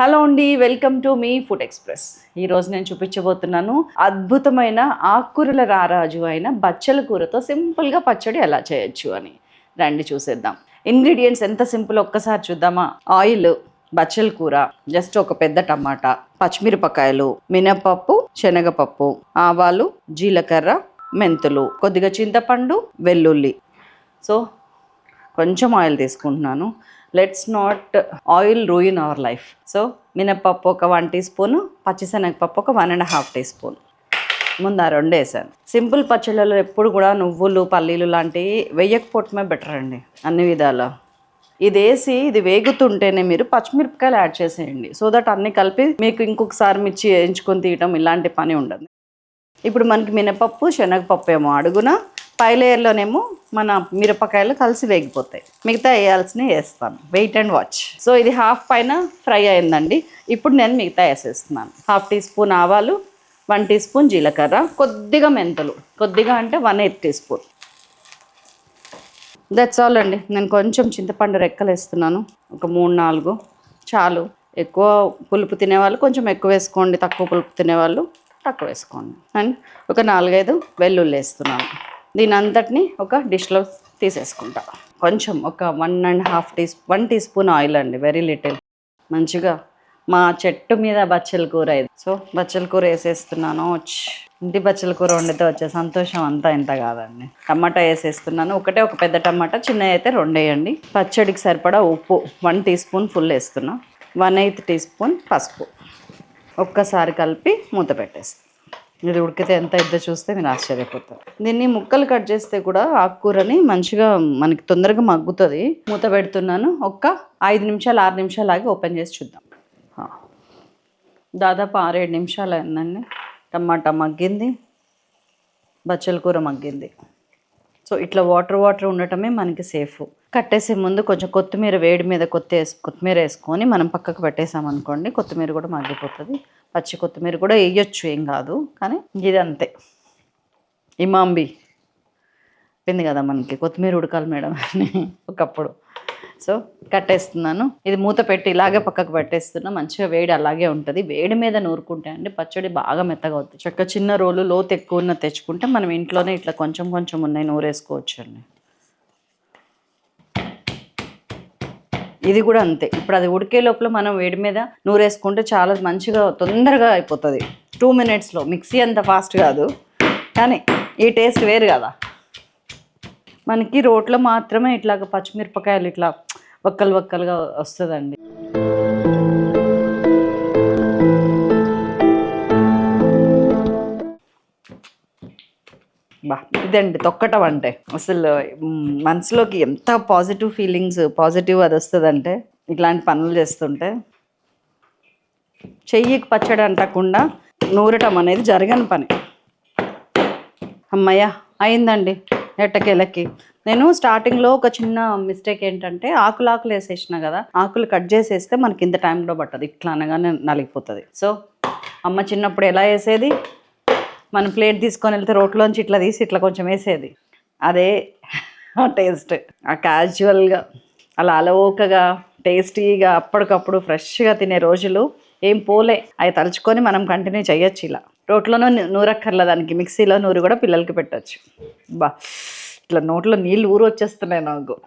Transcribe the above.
Hello అండి welcome to మీ food express. ఈరోజు నేను చూపించబోతున్నాను అద్భుతమైన ఆకుకూరల రారాజు అయిన బచ్చల కూరతో సింపుల్గా పచ్చడి ఎలా చేయొచ్చు అని. రండి చూసేద్దాం. ఇంగ్రీడియంట్స్ ఎంత సింపుల్ ఒక్కసారి చూద్దామా? ఆయిల్ బచ్చల కూర జస్ట్ ఒక పెద్ద టమాటా పచ్చిమిరపకాయలు మినపప్పు శనగపప్పు ఆవాలు జీలకర్ర మెంతులు కొద్దిగా చింతపండు వెల్లుల్లి. సో కొంచెం ఆయిల్ తీసుకుంటున్నాను. Let's not oil ruin our life so మినపప్పు ఒక వన్ టీ స్పూన్ పచ్చిశనగపప్పు ఒక one and half teaspoon ముందు ఆ రెండు వేసాను. సింపుల్ పచ్చళ్ళలో ఎప్పుడు కూడా నువ్వులు పల్లీలు లాంటివి వేయకపోవటమే బెటర్ అండి అన్ని విధాలా. ఇది వేసి ఇది వేగుతుంటేనే మీరు పచ్చిమిరపకాయలు యాడ్ చేసేయండి. సో దట్ అన్ని కలిపి మీకు ఇంకొకసారి మిర్చి వేయించుకొని తీయటం ఇలాంటి పని ఉండదు. ఇప్పుడు మనకి మినపప్పు శనగపప్పు ఏమో అడుగున. పై లేయర్లోనేమో మన మిరపకాయలు కలిసి వేగిపోతాయి. మిగతా వేయాల్సినవి వేస్తాను. వెయిట్ అండ్ వాచ్ సో ఇది హాఫ్ పైన ఫ్రై అయిందండి. ఇప్పుడు నేను మిగతా వేసేస్తున్నాను. హాఫ్ టీ స్పూన్ ఆవాలు వన్ టీ స్పూన్ జీలకర్ర కొద్దిగా మెంతులు. కొద్దిగా అంటే one eight teaspoon that's all అండి. నేను కొంచెం చింతపండు రెక్కలు వేస్తున్నాను. ఒక మూడు నాలుగు. చాలు. ఎక్కువ పులుపు తినేవాళ్ళు కొంచెం ఎక్కువ వేసుకోండి. తక్కువ పులుపు తినేవాళ్ళు తక్కువ వేసుకోండి. అండ్ ఒక నాలుగైదు వెల్లుల్లి వేస్తున్నాను. దీని అంతటిని ఒక డిష్లో తీసేసుకుంటా. కొంచెం ఒక one and half tea one teaspoon oil అండి వెరీ లిటిల్. మంచిగా మా చెట్టు మీద బచ్చల కూర ఇది. సో బచ్చల కూర వేసేస్తున్నాను. ఇంటి బచ్చల కూర వండితే వచ్చే సంతోషం అంతా ఇంత కాదండి. టమాటా వేసేస్తున్నాను. ఒకటే ఒక పెద్ద టమాటా చిన్న అయితే రెండు వేయండి. పచ్చడికి సరిపడా ఉప్పు వన్ టీ స్పూన్ ఫుల్ వేస్తున్నా. వన్ ఎయిత్ టీ స్పూన్ పసుపు. ఒక్కసారి కలిపి మూత పెట్టేస్తాను ఇది ఉడికితే ఎంత ఇద్దో చూస్తే మీరు ఆశ్చర్యపోతారు. దీన్ని ముక్కలు కట్ చేస్తే కూడా ఆకుకూరని మంచిగా మనకి తొందరగా మగ్గుతుంది. మూత పెడుతున్నాను. ఒక్క ఐదు నిమిషాలు ఆరు నిమిషాలు ఆగి ఓపెన్ చేసి చూద్దాం. దాదాపు ఆరేడు నిమిషాలు అయిందండి. టమాటా మగ్గింది. బచ్చల కూర మగ్గింది. సో ఇట్లా వాటర్ వాటర్ ఉండటమే మనకి సేఫ్. కట్టేసే ముందు కొంచెం కొత్తిమీర వేడి మీద కొత్తి కొత్తిమీర వేసుకొని మనం పక్కకు పెట్టేసామనుకోండి కొత్తిమీర కూడా మగ్గిపోతుంది. పచ్చి కొత్తిమీర కూడా వేయొచ్చు ఏం కాదు కానీ ఇది అంతే. ఇమాంబి. చెప్పింది కదా మనకి కొత్తిమీర ఉడకాలి మేడం అని. ఒకప్పుడు. సో కట్టేస్తున్నాను. ఇది మూత పెట్టి ఇలాగే పక్కకు పెట్టేస్తున్నా మంచిగా వేడి అలాగే ఉంటుంది. వేడి మీద నూరుకుంటే అండి పచ్చడి బాగా మెత్తగా అవుతుంది చక్క చిన్న రోలు లోతు ఎక్కువ ఉన్న తెచ్చుకుంటే మనం ఇంట్లోనే ఇట్లా కొంచెం కొంచెం ఉన్నాయి నూరేసుకోవచ్చు అండి ఇది కూడా అంతే. ఇప్పుడు అది ఉడికే లోపల మనం వేడి మీద నూరేసుకుంటే చాలా మంచిగా తొందరగా అయిపోతుంది. టూ మినిట్స్లో మిక్సీ అంత ఫాస్ట్ కాదు. కానీ ఈ టేస్ట్ వేరు కదా. మనకి రోట్లో మాత్రమే ఇట్లాగ పచ్చిమిరపకాయలు ఇట్లా వక్కలు వక్కలుగా వస్తుందండి. బా ఇదండి తొక్కటం అంటే. అసలు మనసులోకి ఎంత పాజిటివ్ ఫీలింగ్స్ పాజిటివ్ అది వస్తుందంటే ఇట్లాంటి పనులు చేస్తుంటే చెయ్యికి పచ్చడి అంటకుండా నూరటం అనేది జరగని పని. అమ్మయ్య అయిందండి. ఎట్టకేలకి నేను స్టార్టింగ్లో ఒక చిన్న మిస్టేక్ ఏంటంటే ఆకులు ఆకులు వేసేసిన కదా ఆకులు కట్ చేసేస్తే మనకి ఇంత టైంలో పట్టదు. ఇట్లా అనగానే నలిగిపోతుంది. సో అమ్మ చిన్నప్పుడు ఎలా వేసేది? మనం ప్లేట్ తీసుకొని వెళ్తే రోట్లోంచి ఇట్లా తీసి ఇట్లా కొంచెం వేసేది. అదే ఆ టేస్ట్. ఆ క్యాజువల్గా అలా అలవోకగా టేస్టీగా అప్పటికప్పుడు ఫ్రెష్గా తినే రోజులు ఏం పోలే. అవి తలుచుకొని మనం కంటిన్యూ చేయొచ్చు ఇలా. రోట్లోనూ నూ- నూరక్కర్ల దానికి. మిక్సీలో నూరు కూడా పిల్లలకి పెట్టచ్చు. బా. ఇట్లా నోట్లో నీళ్ళు ఊరు వచ్చేస్తున్నాయి నాకు